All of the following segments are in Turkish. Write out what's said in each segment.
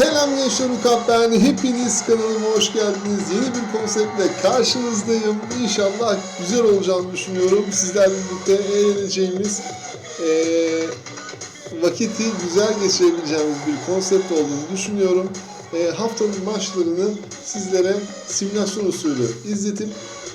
Selam gençler Ukap ben. Hepiniz kanalıma hoş geldiniz. Yeni bir konseptle karşınızdayım. İnşallah güzel olacağını düşünüyorum. Sizlerle birlikte eğleneceğimiz, eee, vakiti güzel geçirebileceğimiz bir konsept olduğunu düşünüyorum. Eee, haftanın maçlarını sizlere simülasyon usulü izletip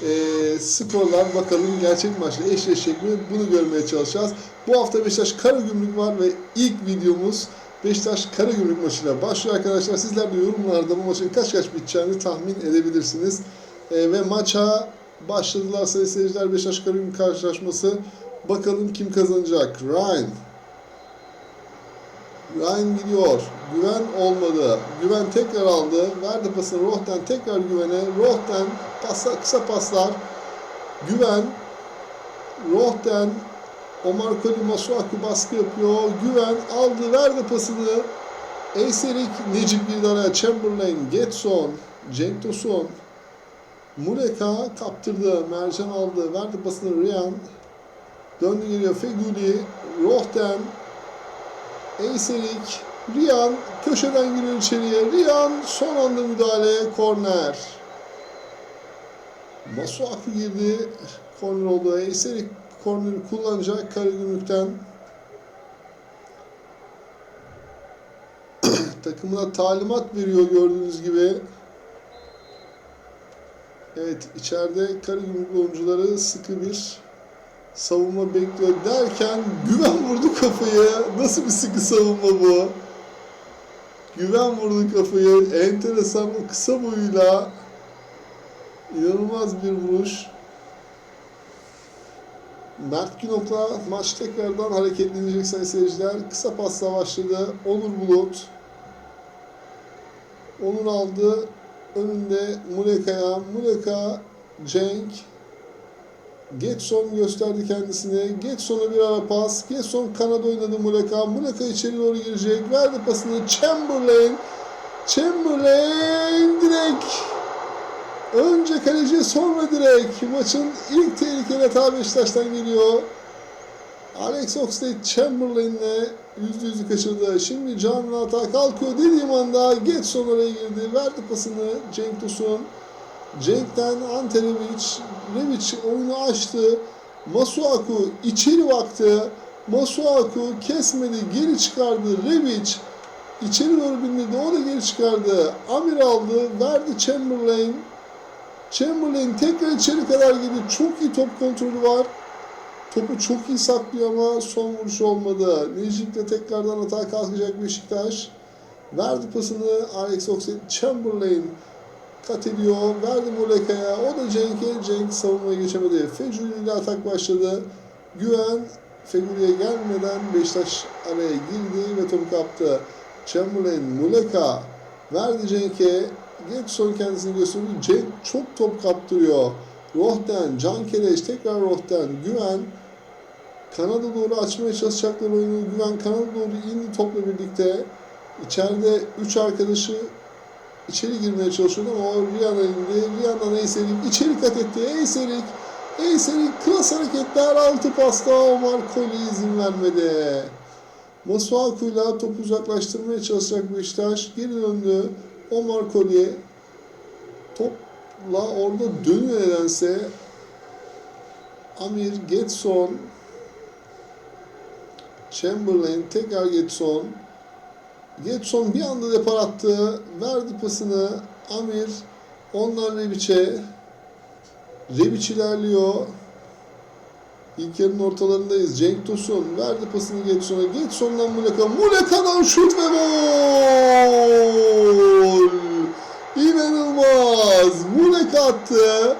eee, skorlar bakalım gerçek maçla eşleşecek mi bunu görmeye çalışacağız. Bu hafta Beşiktaş Karagümrük var ve ilk videomuz Beşiktaş Karagümrük maçıyla başlıyor arkadaşlar. Sizler de yorumlarda bu maçın kaç kaç biteceğini tahmin edebilirsiniz. Ee, ve maça başladılar sayın seyirciler Beşiktaş Karagümrük karşılaşması. Bakalım kim kazanacak? Ryan. Ryan gidiyor. Güven olmadı. Güven tekrar aldı. Verdi pasını Rohten tekrar Güven'e. Rohten pasa, kısa paslar. Güven Rohten Omar Koli Masuaku baskı yapıyor. Güven aldı verdi pasını. Eyserik Necip girdi araya. Chamberlain, Getson, Cenk Tosun. Muleka kaptırdı. Mercan aldı. Verdi pasını Riyan. Döndü geliyor Feguli. Rohten. Eyserik. Riyan köşeden giriyor içeriye. Riyan son anda müdahale. Korner. Masuaku girdi. Korner oldu. Eyserik korneri kullanacak Karagümrük'ten. Takımına talimat veriyor gördüğünüz gibi. Evet içeride Karagümrük oyuncuları sıkı bir savunma bekliyor derken Güven vurdu kafayı. Nasıl bir sıkı savunma bu? Güven vurdu kafayı. Enteresan o kısa boyuyla inanılmaz bir vuruş. Mert Günok'la maç tekrardan hareketlenecek sayın seyirciler. Kısa pasla başladı. Onur Bulut. Onur aldı. Önünde Muleka'ya. Muleka, Cenk. Getson gösterdi kendisini. Getson'a bir ara pas. Getson kanada oynadı Muleka. Muleka içeri doğru girecek. Verdi pasını Chamberlain. Chamberlain direkt Önce kaleci sonra direkt. Maçın ilk tehlikeli hata Beşiktaş'tan geliyor. Alex Oxlade Chamberlain'le yüzde yüzü kaçırdı. Şimdi canlı hata kalkıyor dediğim anda Getson oraya girdi. Verdi pasını Cenk Tosun. Cenk'ten Ante Rebic. Rebic oyunu açtı. Masuaku içeri baktı. Masuaku kesmedi. Geri çıkardı. Rebic içeri doğru bindirdi. O da geri çıkardı. Amir aldı. Verdi Chamberlain. Chamberlain tekrar içeri kadar gidiyor. Çok iyi top kontrolü var. Topu çok iyi saklıyor ama son vuruş olmadı. Necip'le tekrardan hata kalkacak Beşiktaş. Verdi pasını Alex Oxlade Chamberlain kat ediyor. Verdi Muleka'ya. O da Cenk'e. Cenk savunmaya geçemedi. Feculi ile atak başladı. Güven Feguli'ye gelmeden Beşiktaş araya girdi ve topu kaptı. Chamberlain, Muleka verdi Cenk'e. Getson kendisini gösteriyor. Cenk çok top kaptırıyor. Rohten, Can Keleş, tekrar Rohten, Güven. Kanada doğru açmaya çalışacaklar oyunu. Güven Kanada doğru indi topla birlikte. İçeride 3 arkadaşı içeri girmeye çalışıyordu ama o Riyan'a indi. Riyan'dan Eyserik içeri kat etti. Eyserik, Eyserik klas hareketler altı pasta Omar Koli izin vermedi. Masuaku'yla topu uzaklaştırmaya çalışacak Beşiktaş. Geri döndü. Omar Kolye topla orada dönüyor nedense. Amir, Getson, Chamberlain, tekrar Getson. Getson bir anda depar attı. Verdi pasını. Amir, onlar Rebic'e. Rebic ilerliyor. İlk yarının ortalarındayız. Cenk Tosun verdi pasını Getson'a. Getson'dan Muleka. Muleka'dan şut ve gol! İnanılmaz! Muleka attı.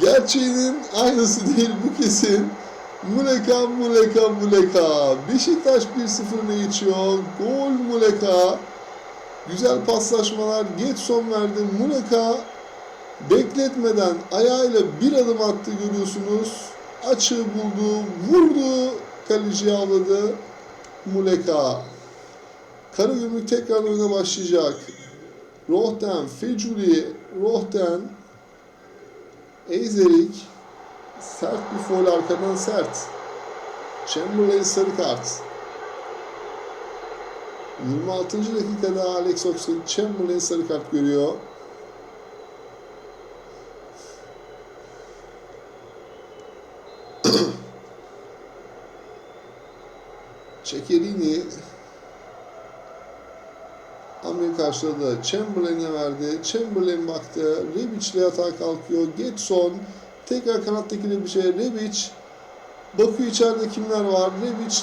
Gerçeğinin aynısı değil bu kesin. Muleka, Muleka, Muleka. Beşiktaş 1-0 öne geçiyor. Gol Muleka. Güzel paslaşmalar. Getson verdi. Muleka bekletmeden ayağıyla bir adım attı görüyorsunuz açığı buldu, vurdu, kaleciyi avladı. Muleka. Karagümrük tekrar oyuna başlayacak. Rohten, Feculi, Rohten, Eyzerik, sert bir foul arkadan sert. Chamberlain sarı kart. 26. dakikada Alex Oxlade-Chamberlain sarı kart görüyor. Çekerini Amir karşıladı. Chamberlain'e verdi. Chamberlain baktı. Rebic ile atağa kalkıyor. Getson tekrar kanattaki Rebic'e. Rebic bakıyor içeride kimler var. Rebic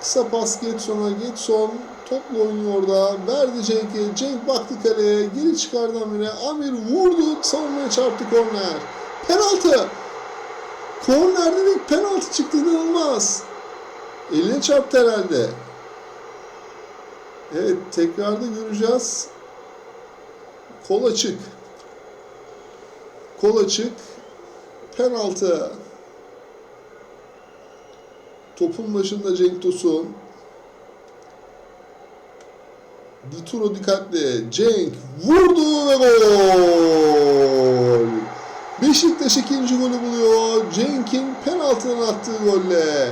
kısa pas Getson'a. Getson topla oynuyor orada. Verdi Cenk'e. Cenk baktı kaleye. Geri çıkardı Amir'e. Amir vurdu. Savunmaya çarptı korner. Penaltı. Korner dedik penaltı çıktı inanılmaz. Eline çarptı herhalde. Evet tekrarda göreceğiz. Kol açık. Kol açık. Penaltı. Topun başında Cenk Tosun. Dituro dikkatli. Cenk vurdu ve gol. Beşiktaş ikinci golü buluyor. Cenk'in penaltıdan attığı golle.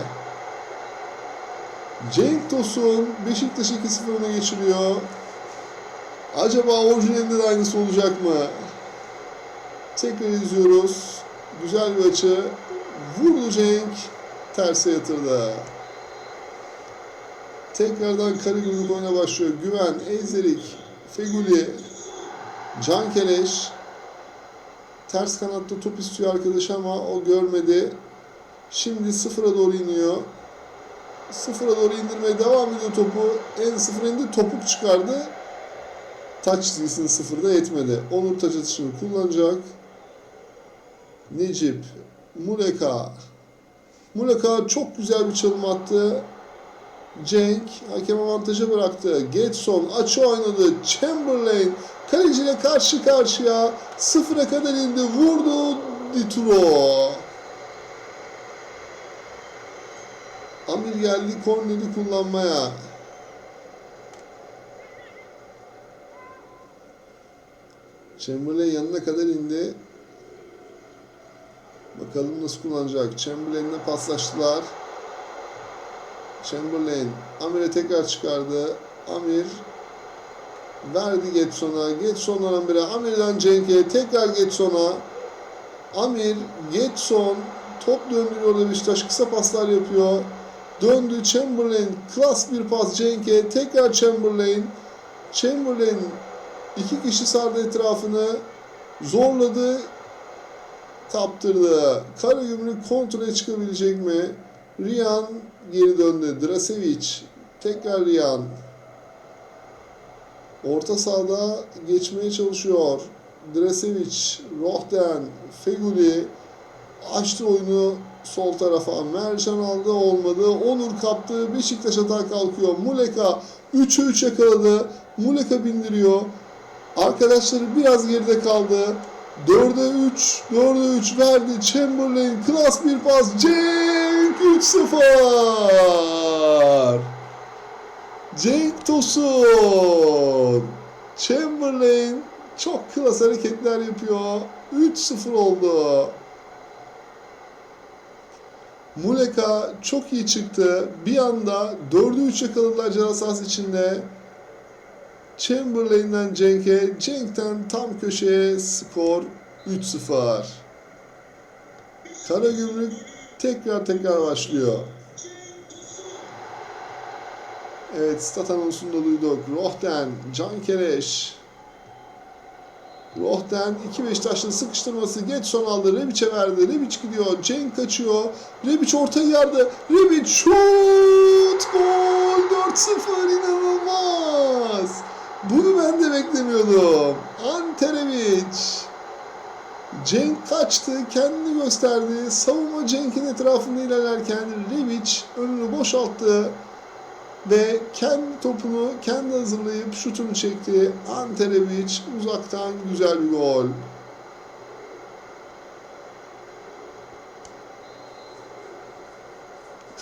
Cenk Tosun Beşiktaş 2-0 öne geçiriyor. Acaba orijinalinde de aynısı olacak mı? Tekrar izliyoruz. Güzel bir açı. Vurdu Cenk. Terse yatırdı. Tekrardan Karagümrük oyuna başlıyor. Güven, Eyzerik, Feguli, Can Keleş. Ters kanatta top istiyor arkadaş ama o görmedi. Şimdi sıfıra doğru iniyor. Sıfıra doğru indirmeye devam ediyor topu. En sıfır indi topuk çıkardı. Taç çizgisinin sıfırda yetmedi. Onur taç atışını kullanacak. Necip, Muleka. Muleka çok güzel bir çalım attı. Cenk hakem avantaja bıraktı. Getson açı oynadı. Chamberlain kaleciyle karşı karşıya. Sıfıra kadar indi. Vurdu Dituro. Amir geldi korneri kullanmaya. Chamberlain yanına kadar indi. Bakalım nasıl kullanacak. Chamberlain'le paslaştılar. Chamberlain Amir'e tekrar çıkardı. Amir verdi Getson'a. Getson'dan Amir'e. Amir'den Cenk'e. Tekrar Getson'a. Amir, Getson top döndürüyor orada Beşiktaş. Kısa paslar yapıyor. Döndü Chamberlain. Klas bir pas Cenk'e. Tekrar Chamberlain. Chamberlain iki kişi sardı etrafını. Zorladı. Kaptırdı. Karagümrük kontrole çıkabilecek mi? Riyan geri döndü. Drasevic. Tekrar Riyan. Orta sahada geçmeye çalışıyor. Drasevic, Rohden, Feguli açtı oyunu sol tarafa. Mercan aldı olmadı. Onur kaptı. Beşiktaş atağa kalkıyor. Muleka 3'e 3 yakaladı. Muleka bindiriyor. Arkadaşları biraz geride kaldı. 4'e 3, 4'e 3 verdi. Chamberlain klas bir pas. Cenk 3-0. Cenk Tosun. Chamberlain çok klas hareketler yapıyor. 3-0 oldu. Muleka çok iyi çıktı. Bir anda 4'ü 3 yakaladılar ceza içinde. Chamberlain'den Cenk'e, Cenk'ten tam köşeye skor 3-0. Karagümrük tekrar tekrar başlıyor. Evet, stat anonsunu da duyduk. Rohden, Can Kereş. Rohden iki Beşiktaşlı sıkıştırması geç son aldı. Rebic'e verdi. Rebic gidiyor. Cenk kaçıyor. Rebic ortayı yardı. Rebic şut! Gol! 4-0 inanılmaz! Bunu ben de beklemiyordum. Ante Rebic. Cenk kaçtı, kendini gösterdi. Savunma Cenk'in etrafında ilerlerken Rebic önünü boşalttı ve kendi topunu kendi hazırlayıp şutunu çekti. Ante Rebic uzaktan güzel bir gol.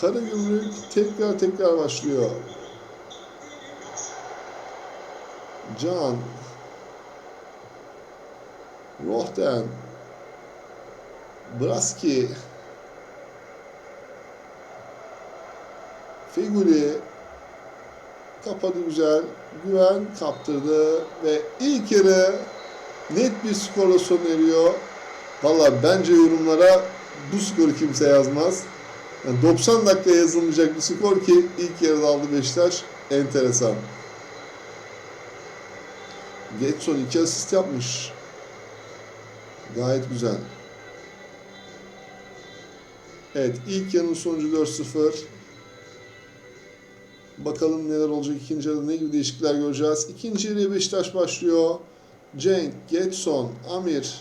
Karagümrük tekrar tekrar başlıyor. Can Rohten Braski Figuri Kapadı güzel. Güven kaptırdı ve ilk yarı net bir skorla sona eriyor. Valla bence yorumlara bu skoru kimse yazmaz. Yani 90 dakika yazılmayacak bir skor ki ilk yarıda aldı Beşiktaş. Enteresan. Getson 2 asist yapmış. Gayet güzel. Evet ilk yarının sonucu 4-0. Bakalım neler olacak ikinci yarıda ne gibi değişiklikler göreceğiz. İkinci yarıya Beşiktaş başlıyor. Cenk, Getson, Amir,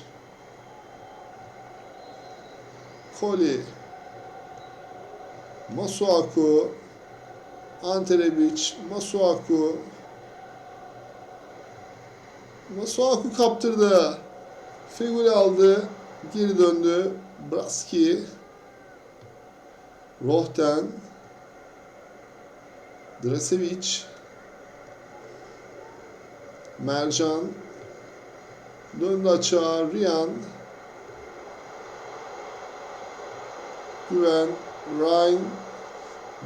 Koli, Masuaku, Anterebic, Masuaku, Masuaku kaptırdı. Feguli aldı. Geri döndü. Braski. Rohten. Drasevic. Mercan. Döndü açığa. Riyan. Güven. Ryan.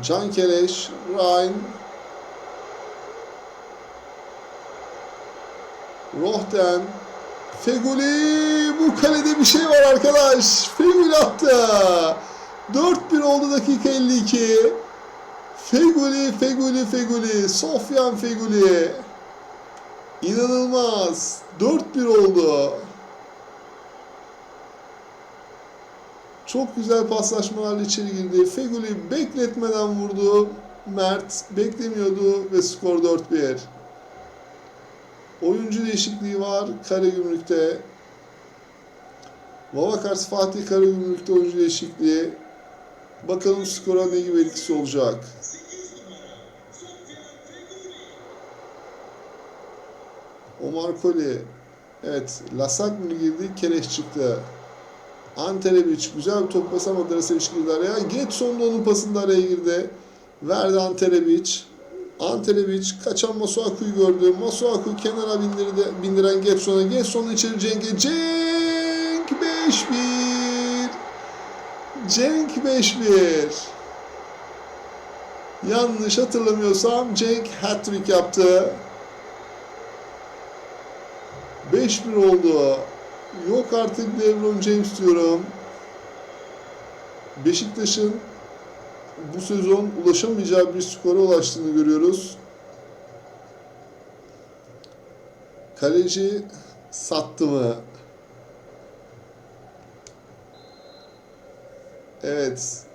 Can Keleş. Ryan. Rohten. Feguli bu kalede bir şey var arkadaş. Feguli attı. 4-1 oldu dakika 52. Feguli, Feguli, Feguli. Sofyan Feguli. İnanılmaz. 4-1 oldu. Çok güzel paslaşmalarla içeri girdi. Feguli bekletmeden vurdu. Mert beklemiyordu ve skor 4-1. Oyuncu değişikliği var Karagümrük'te. Vavakars Fatih Karagümrük'te oyuncu değişikliği. Bakalım skora ne gibi etkisi olacak. Omar Koli. Evet. Lasak mı girdi? Keleş çıktı. Anterebic güzel bir top basamadı. Drasevic girdi araya. Getson da onun pasında araya girdi. Verdi Anterebic. Anterebic kaçan Masuaku'yu gördü. Masuaku kenara bindirdi, bindiren Getson'a. Getson'u içeri Cenk'e. Cenk 5-1. Cenk 5-1. Yanlış hatırlamıyorsam Cenk hat-trick yaptı. 5-1 oldu. Yok artık LeBron James diyorum. Beşiktaş'ın bu sezon ulaşamayacağı bir skora ulaştığını görüyoruz. Kaleci sattı mı? Evet.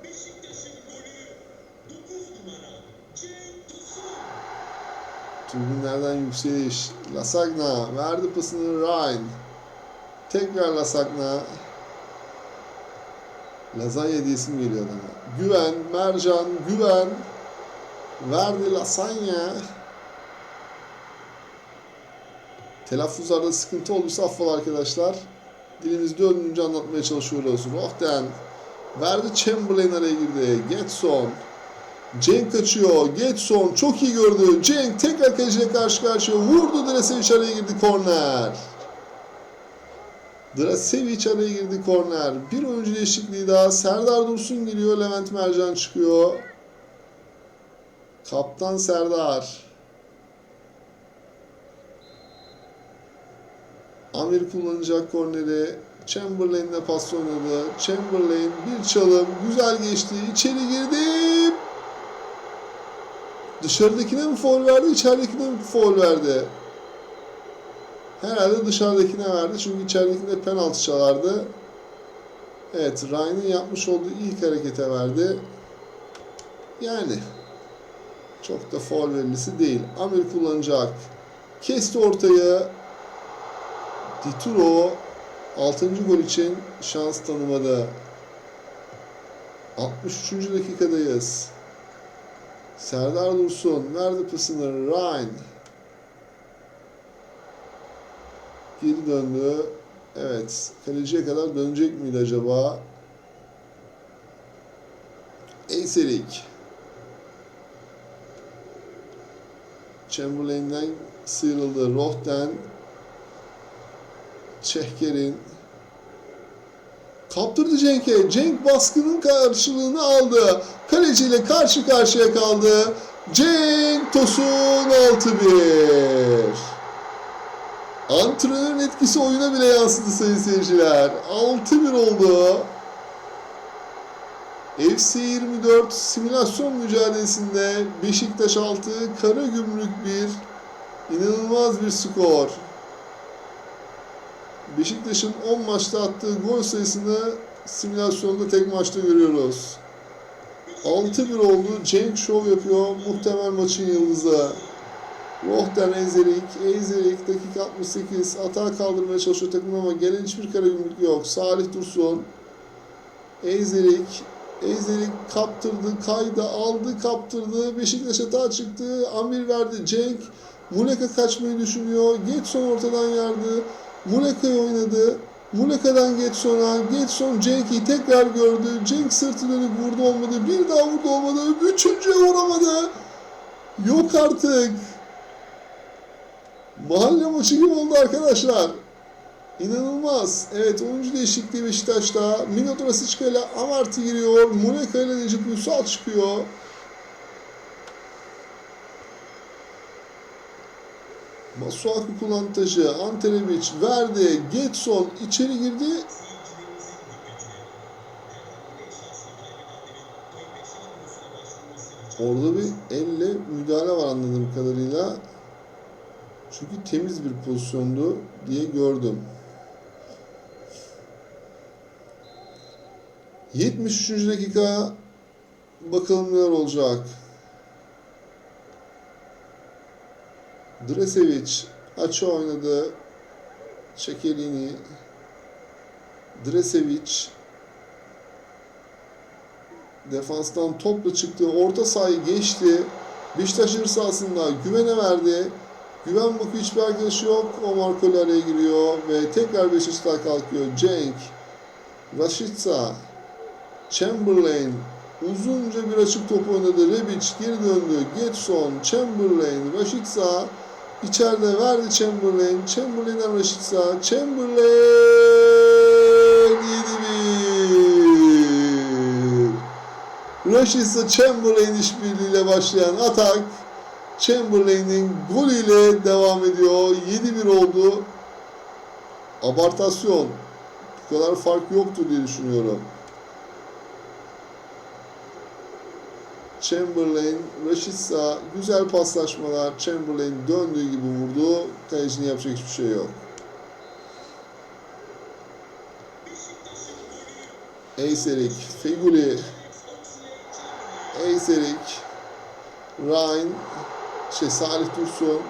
Tribünlerden yükseliş. Lasagna verdi pasını Ryan. Tekrar Lasagna. Lazanya diyesim geliyor adama. Güven, Mercan, Güven. Verdi Lasagna. Telaffuzlarda sıkıntı olduysa affola arkadaşlar. Dilimiz döndüğünce anlatmaya çalışıyoruz. Rohten. Verdi Chamberlain araya girdi. Getson. Cenk kaçıyor. Getson çok iyi gördü. Cenk tekrar kaleciyle karşı karşıya vurdu. Drasevic araya girdi. Korner. Drasevic araya girdi korner. Bir oyuncu değişikliği daha. Serdar Dursun giriyor. Levent Mercan çıkıyor. Kaptan Serdar. Amir kullanacak korneri. Chamberlain'le pas oynadı. Chamberlain bir çalım. Güzel geçti. İçeri girdi. Dışarıdakine mi foul verdi, içeridekine mi foul verdi? Herhalde dışarıdakine verdi çünkü içeridekine penaltı çalardı. Evet, Ryan'ın yapmış olduğu ilk harekete verdi. Yani çok da foul verilisi değil. Amir kullanacak. Kesti ortayı. Dituro 6. gol için şans tanımadı. 63. dakikadayız. Serdar Dursun verdi pasını Ryan. Geri döndü. Evet. Kaleciye kadar dönecek miydi acaba? Eyserik. Chamberlain'den sıyrıldı. Rohten. Çehker'in. Kaptırdı Cenk'e. Cenk baskının karşılığını aldı. Kaleciyle karşı karşıya kaldı. Cenk Tosun 6-1. Antrenörün etkisi oyuna bile yansıdı sayın seyirciler. 6-1 oldu. FC 24 simülasyon mücadelesinde Beşiktaş 6, Karagümrük 1. İnanılmaz bir skor. Beşiktaş'ın 10 maçta attığı gol sayısını simülasyonda tek maçta görüyoruz. 6-1 oldu. Cenk şov yapıyor. Muhtemel maçın yıldızı. Rohten Ezerik. Ezerik dakika 68. Atağa kaldırmaya çalışıyor takım ama gelen hiçbir karagümrük yok. Salih Dursun. Ezerik. Ezerik kaptırdı, kaydı, aldı, kaptırdı. Beşiktaş hata çıktı. Amir verdi. Cenk. Muleka kaçmayı düşünüyor. Getson ortadan yardı. Muleka'yı oynadı. Muleka'dan Getson'a. Getson Cenk'i tekrar gördü. Cenk sırtı dönüp vurdu olmadı. Bir daha vurdu olmadı. Üçüncüye vuramadı. Yok artık. Mahalle maçı gibi oldu arkadaşlar. İnanılmaz. Evet oyuncu değişikliği Beşiktaş'ta. Minot Rasiçka ile Amartı giriyor. Muleka ile Necip Uysal çıkıyor. Masuaku kullanıcı Antelebic verdi. Getson içeri girdi. Orada bir elle müdahale var anladığım kadarıyla. Çünkü temiz bir pozisyondu diye gördüm. 73. dakika bakalım neler olacak. Dresevic açı oynadı. Çekelini Dresevic defanstan topla çıktı. Orta sahayı geçti. Beşiktaş sahasında güvene verdi. Güven bakıyor hiçbir arkadaşı yok. Omar Koli araya giriyor ve tekrar Beşiktaş'ta kalkıyor. Cenk, Rashica, Chamberlain uzunca bir açık top oynadı. Rebic geri döndü. Getson, Chamberlain, Rashica içeride verdi Chamberlain. Chamberlain'den Rashica. Chamberlain 7-1. Rashica Chamberlain işbirliğiyle başlayan atak Chamberlain'in golüyle devam ediyor. 7-1 oldu. Abartasyon. Bu kadar fark yoktur diye düşünüyorum. Chamberlain, Rashica güzel paslaşmalar. Chamberlain döndüğü gibi vurdu. Kalecinin yapacak hiçbir şey yok. Eyserik, Feguli, Eyserik, Ryan, şey Salih Dursun,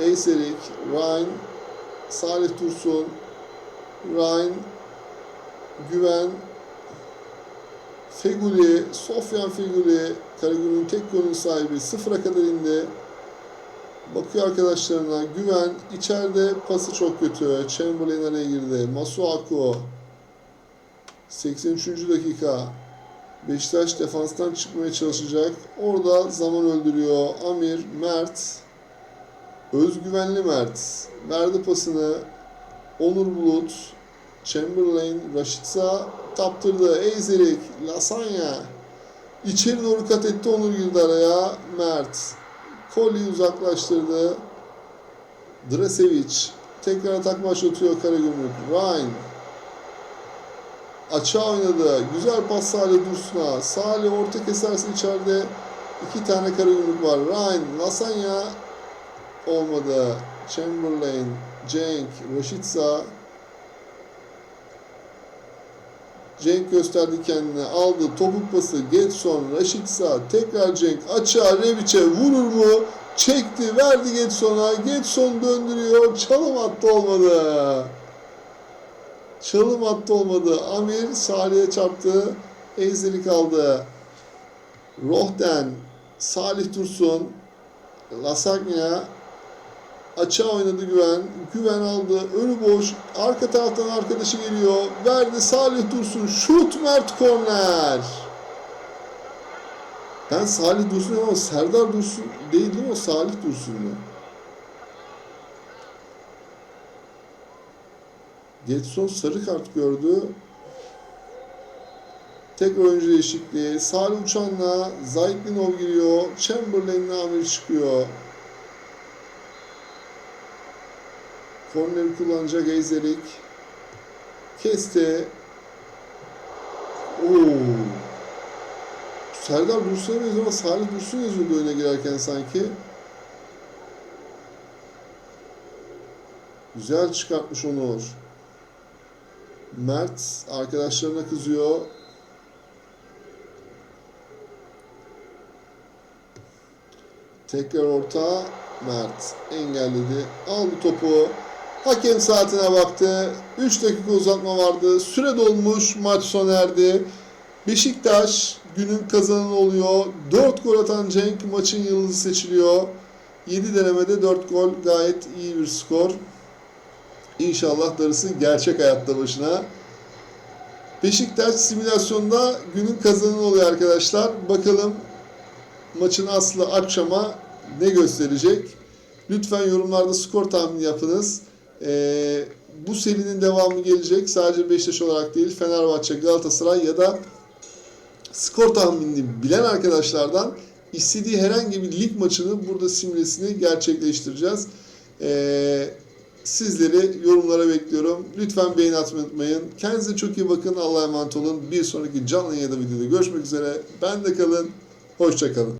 Eyserik, Ryan, Salih Dursun, Ryan, Güven, Feguli, Sofyan Feguli, Karagümrük'ün tek golün sahibi sıfıra kadar indi. Bakıyor arkadaşlarına. Güven içeride pası çok kötü. Chamberlain araya girdi. Masuaku 83. dakika. Beşiktaş defanstan çıkmaya çalışacak. Orada zaman öldürüyor. Amir, Mert, özgüvenli Mert. Verdi pasını. Onur Bulut, Chamberlain, Rashica kaptırdı. Eyzerik, Lasagna. İçeri doğru kat etti. Onur girdi araya. Mert. Koli uzaklaştırdı. Dresevic. Tekrar atak başlatıyor Karagümrük. Ryan. Açığa oynadı. Güzel pas Salih Dursun'a. Salih orta keserse içeride iki tane Karagümrük var. Ryan, Lasagna olmadı. Chamberlain, Cenk, Rashica Cenk gösterdi kendine. Aldı. Topuk pası. Getson. Rashica. Tekrar Cenk. Açığa Revic'e vurur mu? Çekti. Verdi Getson'a. Getson döndürüyor. Çalım attı olmadı. Çalım attı olmadı. Amir Salih'e çarptı. Ezeli kaldı. Rohden. Salih Dursun. Lasagna. Açığa oynadı Güven. Güven aldı. Önü boş. Arka taraftan arkadaşı geliyor. Verdi Salih Dursun. Şut Mert Korner. Ben Salih Dursun ama Serdar Dursun değil değil mi o Salih Dursun'du. Getson sarı kart gördü. Tekrar oyuncu değişikliği. Salih Uçan'la Zaytlinov giriyor. Chamberlain'le Amir çıkıyor. Korneri kullanacak Eyzelik. Kesti. Oo. Serdar Dursun'a benziyor ama Salih Dursun yazıyordu oyuna girerken sanki. Güzel çıkartmış Onur. Mert arkadaşlarına kızıyor. Tekrar orta. Mert engelledi. Aldı topu. Hakem saatine baktı. 3 dakika uzatma vardı. Süre dolmuş. Maç sona erdi. Beşiktaş günün kazananı oluyor. 4 gol atan Cenk maçın yıldızı seçiliyor. 7 denemede 4 gol gayet iyi bir skor. İnşallah darısı gerçek hayatta başına. Beşiktaş simülasyonda günün kazananı oluyor arkadaşlar. Bakalım maçın aslı akşama ne gösterecek? Lütfen yorumlarda skor tahmini yapınız. Ee, bu serinin devamı gelecek. Sadece Beşiktaş olarak değil Fenerbahçe, Galatasaray ya da skor tahminini bilen arkadaşlardan istediği herhangi bir lig maçını burada simülesini gerçekleştireceğiz. Ee, sizleri yorumlara bekliyorum. Lütfen beğeni atmayı unutmayın. Kendinize çok iyi bakın. Allah'a emanet olun. Bir sonraki canlı yayında videoda görüşmek üzere. Ben de kalın. Hoşçakalın.